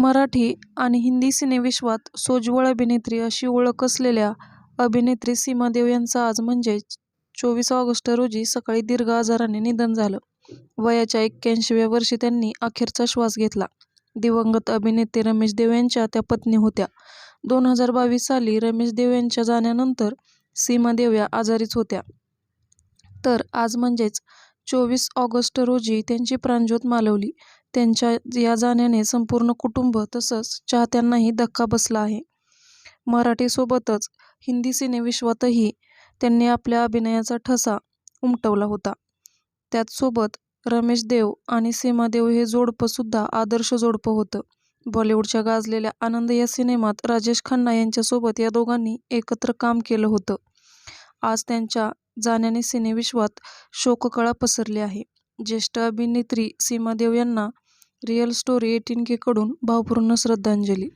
मराठी आणि हिंदी सिनेविश्वात सोज्वळ अभिनेत्री अशी ओळख असलेल्या अभिनेत्री सीमा देव यांचं आज म्हणजेच चोवीस ऑगस्ट रोजी सकाळी दीर्घ आजाराने निधन झालं. वयाच्या एक्क्याऐंशीव्या वर्षी त्यांनी अखेरचा श्वास घेतला. दिवंगत अभिनेते रमेश देव यांच्या त्या पत्नी होत्या. दोन हजार बावीस साली रमेश देव यांच्या जाण्यानंतर सीमा देव या आजारीच होत्या. तर आज म्हणजेच चोवीस ऑगस्ट रोजी त्यांची प्राणज्योत मालवली. त्यांच्या या जाण्याने संपूर्ण कुटुंब तसंच चाहत्यांनाही धक्का बसला आहे. मराठीसोबतच हिंदी सिनेविश्वातही त्यांनी आपल्या अभिनयाचा ठसा उमटवला होता. त्याचसोबत रमेश देव आणि सीमा देव हे जोडपंसुद्धा आदर्श जोडपं होतं. बॉलिवूडच्या गाजलेल्या आनंद या सिनेमात राजेश खन्ना यांच्यासोबत या दोघांनी एकत्र काम केलं होतं. आज त्यांच्या जाण्याने सिनेविश्वात शोककळा पसरली आहे. ज्येष्ठ अभिनेत्री सीमा देव यांना रिअल स्टोरी एटीन केकडून भावपूर्ण श्रद्धांजली.